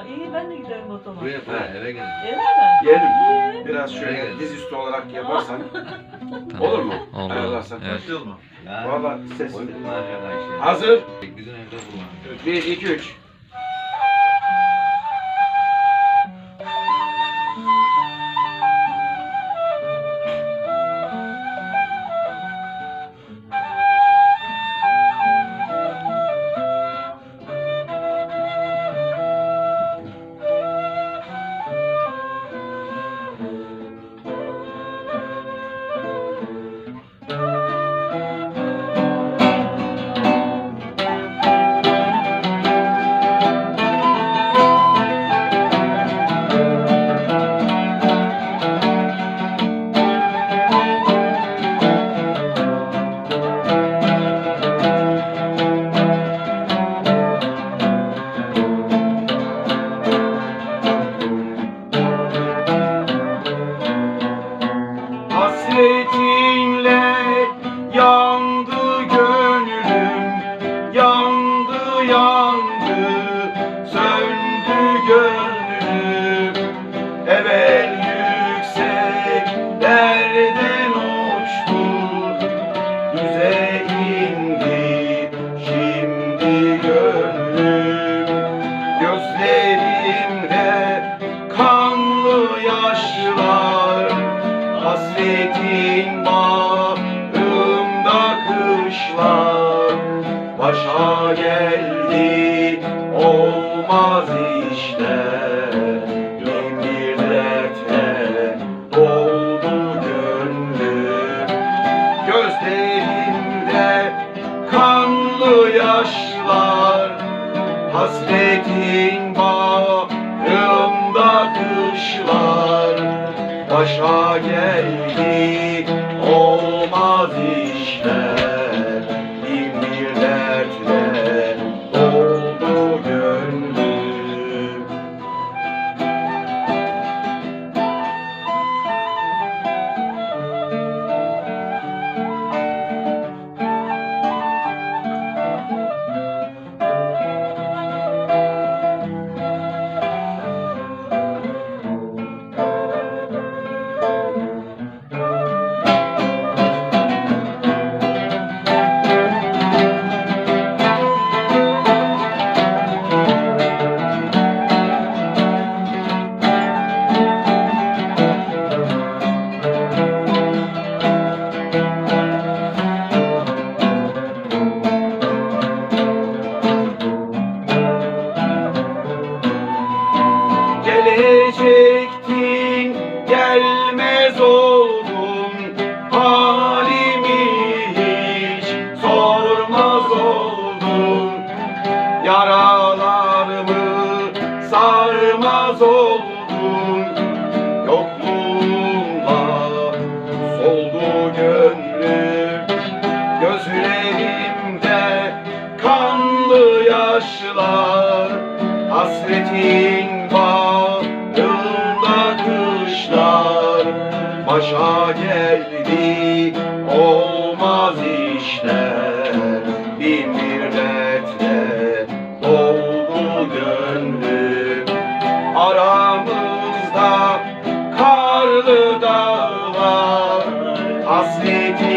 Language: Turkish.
Ha iyi ben de giderim o zaman. Buraya buraya eve gelin. Eve mi? Yerim. Biraz şöyle dizüstü olarak yaparsan olur mu? Olur. Ayarlarsan. Evet. Mu? Ya. Valla ses. Ayşe. Hazır. Bizim evde kullanıyor. 1, 2, 3. kışlar Başa geldi olmaz işler Bin bir dertle Gözlerimde kanlı yaşlar Hasretin bağrımda kışlar. Başa geldi Gelecektin gelmez oldun. Halimi hiç sormaz oldun. Yaralarımı sarmaz oldun. Yokluğunla soldu gönlüm Gözlerimde kanlı yaşlar. Hasretin kışlar Başa geldi olmaz işler. Bir dertle doldu gönlüm Aramızda karlı dağlar Hasretin